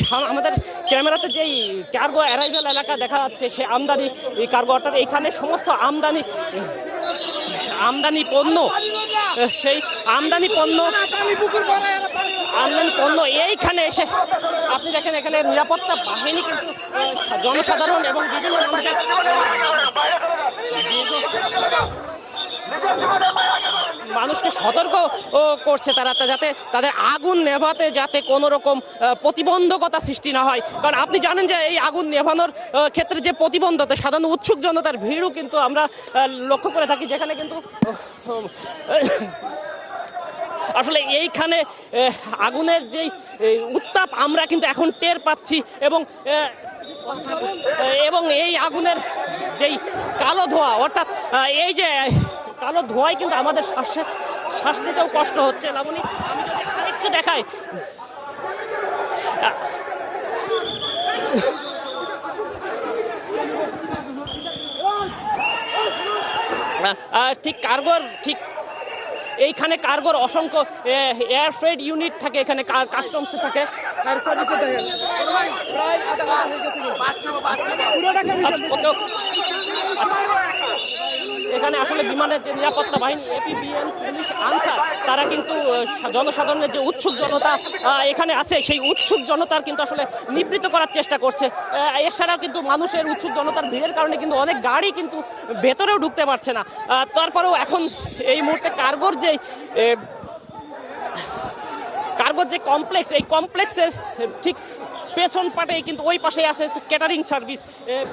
সাম- আমাদের ক্যামেরাতে যেই কার্গো অ্যারাইভাল এলাকা দেখা যাচ্ছে, সে আমদানি এই কার্গো অর্থাৎ এখানে সমস্ত আমদানি আমদানি পণ্য, সেই আমদানি পণ্য আমদানি পণ্য এইখানে এসে, আপনি দেখেন এখানে নিরাপত্তা বাহিনী কিন্তু জনসাধারণ এবং বিভিন্ন মানুষের মানুষকে সতর্ক করছে তারা যাতে তাদের আগুন নেভাতে যাতে কোনো রকম প্রতিবন্ধকতা সৃষ্টি না হয়। কারণ আপনি জানেন যে এই আগুন নেভানোর ক্ষেত্রে যে প্রতিবন্ধকতা সাধারণ উৎসুক জনতার ভিড়ও কিন্তু আমরা লক্ষ্য করে থাকি যেখানে কিন্তু আসলে এইখানে আগুনের যেই উত্তাপ আমরা কিন্তু এখন টের পাচ্ছি এবং এবং এই আগুনের যেই কালো ধোঁয়া, অর্থাৎ এই যে কালো ধোঁয়ায় কিন্তু আমাদের শ্বাসে শ্বাস নিতেও কষ্ট হচ্ছে। লাবণী আমি যদি একটু দেখাই। ঠিক কার্গোর ঠিক এইখানে কার্গোর অসংখ্য এয়ার ফ্রেড ইউনিট থাকে এখানে কাস্টমস থাকে। এখানে আসলে বিমানের যে নিরাপত্তা বাহিনী এপিবিএন পুলিশ, আনসার, তারা কিন্তু জনসাধারণের যে উৎসুক জনতা এখানে আছে, সেই উৎসুক জনতার কিন্তু আসলে নিবৃত্ত করার চেষ্টা করছে। এছাড়াও কিন্তু মানুষের উৎসুক জনতার ভিড়ের কারণে কিন্তু অনেক গাড়ি কিন্তু ভেতরেও ঢুকতে পারছে না। তারপরেও এখন এই মুহূর্তে কার্গোর যে কার্গোর যে কমপ্লেক্স, এই কমপ্লেক্সের, ঠিক পেছন পাটে কিন্তু ওই পাশে আছে catering service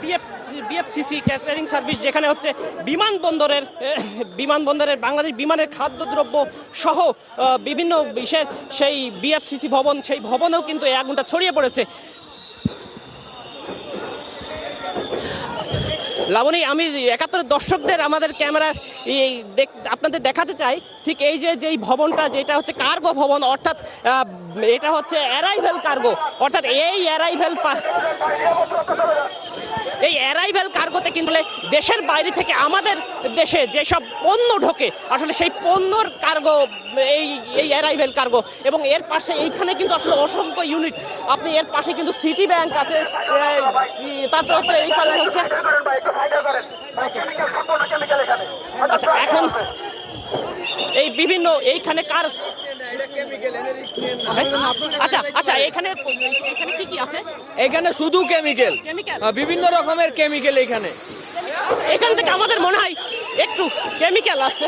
BF BFCC catering service যেখানে হচ্ছে বিমানবন্দরের বিমানবন্দরের, বাংলাদেশ বিমানের খাদ্যদ্রব্য সহ বিভিন্ন বিষয়ের সেই বিএফসিসি ভবন, সেই ভবনেও কিন্তু এই আগুনটা ছড়িয়ে পড়েছে। লাবণী, আমি একাত্তরের দর্শকদের আমাদের ক্যামেরা এই আপনাদের দেখাতে চাই। ঠিক এই যে, যেই ভবনটা, যেটা হচ্ছে কার্গো ভবন, অর্থাৎ এটা হচ্ছে অ্যারাইভেল কার্গো অর্থাৎ এই অ্যারাইভেল এই অ্যারাইভেল কার্গোতে কিন্তু দেশের বাইরে থেকে আমাদের দেশে যেসব পণ্য ঢোকে, আসলে সেই পণ্যর কার্গো এই এই অ্যারাইভেল কার্গো এবং এর পাশে এইখানে কিন্তু আসলে অসংখ্য ইউনিট আপনি এর পাশে কিন্তু সিটি ব্যাংক আছে তারপর হচ্ছে এই পাশে হচ্ছে আচ্ছা এখন এই বিভিন্ন এইখানে কার আচ্ছা আচ্ছা এখানে এখানে কি কি আছে? এখানে শুধু কেমিক্যাল কেমিক্যাল বিভিন্ন রকমের কেমিক্যাল এখানে। এখান থেকে আমাদের মনে হয় একটু কেমিক্যাল আছে।